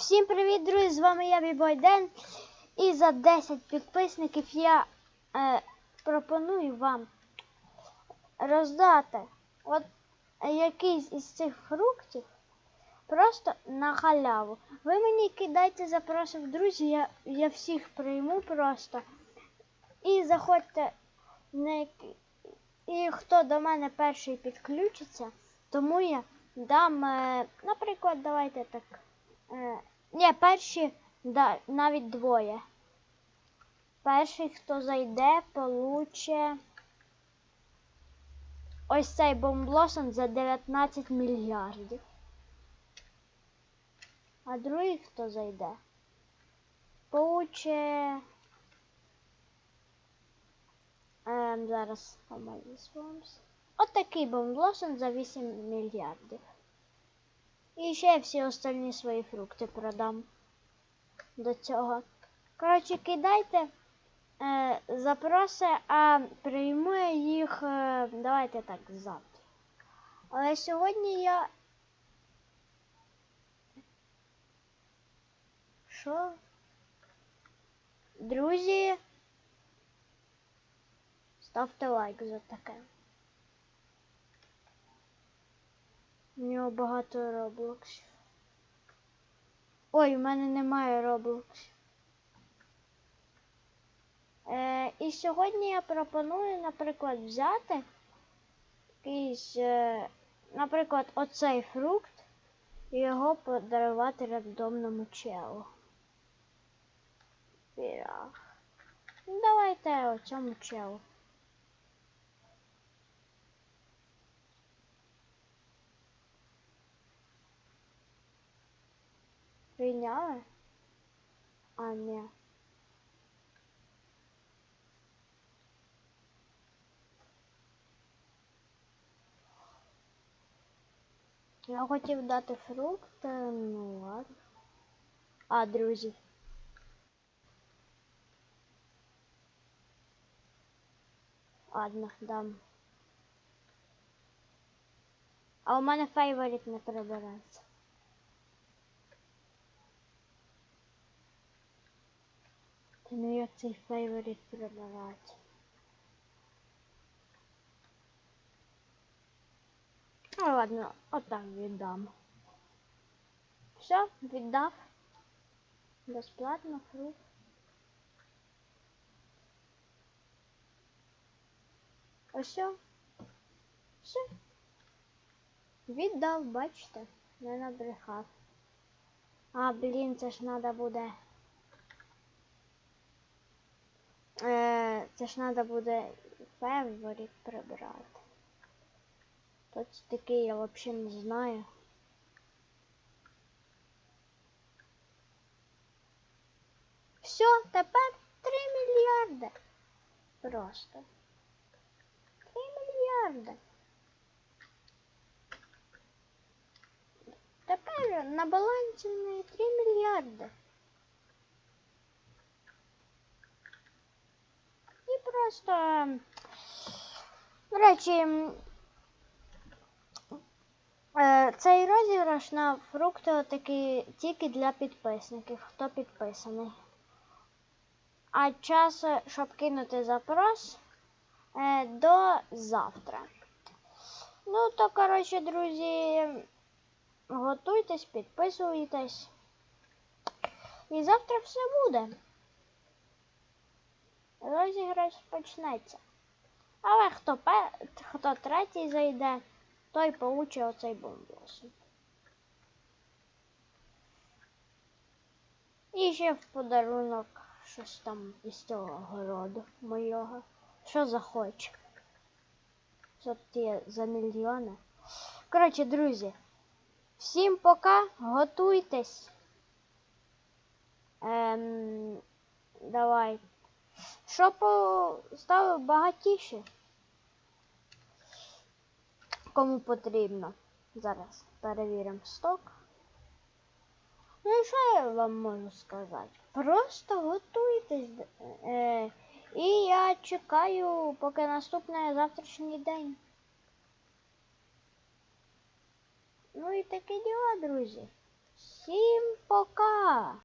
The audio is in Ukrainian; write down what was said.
Всім привіт, друзі! З вами я Бібой Ден. І за 10 підписників я е, пропоную вам роздати от якийсь із цих фруктів просто на халяву. Ви мені кидайте запроси в друзі, я, я всіх прийму просто. І заходьте на і хто до мене перший підключиться, тому я дам, е, наприклад, давайте так. Е, ні, перші да, навіть двоє. Перший, хто зайде, получе ось цей бомблосон за 19 мільярдів. А другий, хто зайде, получе. Ем, зараз помалюсь. От такий бомблосон за 8 мільярдів. І ще всі остальні свої фрукти продам до цього. Коротше, кидайте е, запроси, а прийму я їх, е, давайте так, завтра. Але сьогодні я. Що? Друзі, ставте лайк за таке. У нього багато роблоксів. Ой, у мене немає роблоксів. Е, і сьогодні я пропоную, наприклад, взяти якийсь, е, наприклад, оцей фрукт і його подарувати рандомному челу. Ну, давайте оцьому челу. Прийняли? А, ні. Я хотів дати фрукт, е, ну ладно. А, друзі. Ладно, дам. А у мене фейворит не прибирається. Ну як цей фейворит прибирати? Ну ладно, отак віддам. Все, віддав. Безплатно фрукт. Ось все. Все. Віддав, бачите, не набрехав. А, блін, це ж треба буде. Е, це ж треба буде фейворит прибрати. Це такий, я взагалі не знаю. Все, тепер 3 мільярди. Просто. 3 мільярди. Тепер на балансі в неї 3 мільярди. І просто, до речі, е, цей розіграш на фрукти такий тільки для підписників, хто підписаний. А час, е, щоб кинути запрос е, до завтра. Ну, то, коротше, друзі, готуйтесь, підписуйтесь. І завтра все буде. Розіграш почнеться. Але хто, пе... хто третій зайде, той получить оцей бомбос. І ще в подарунок щось там із цього городу мойого. Що захоче. Що ті за мільйони. Коротше, друзі, всім пока, готуйтесь. Ем, давай. Щоб о, стало багатіше. Кому потрібно. Зараз перевіримо сток. Ну що я вам можу сказати? Просто готуйтесь. Е, і я чекаю, поки наступний завтрашній день. Ну і таке діла, друзі. Всім пока!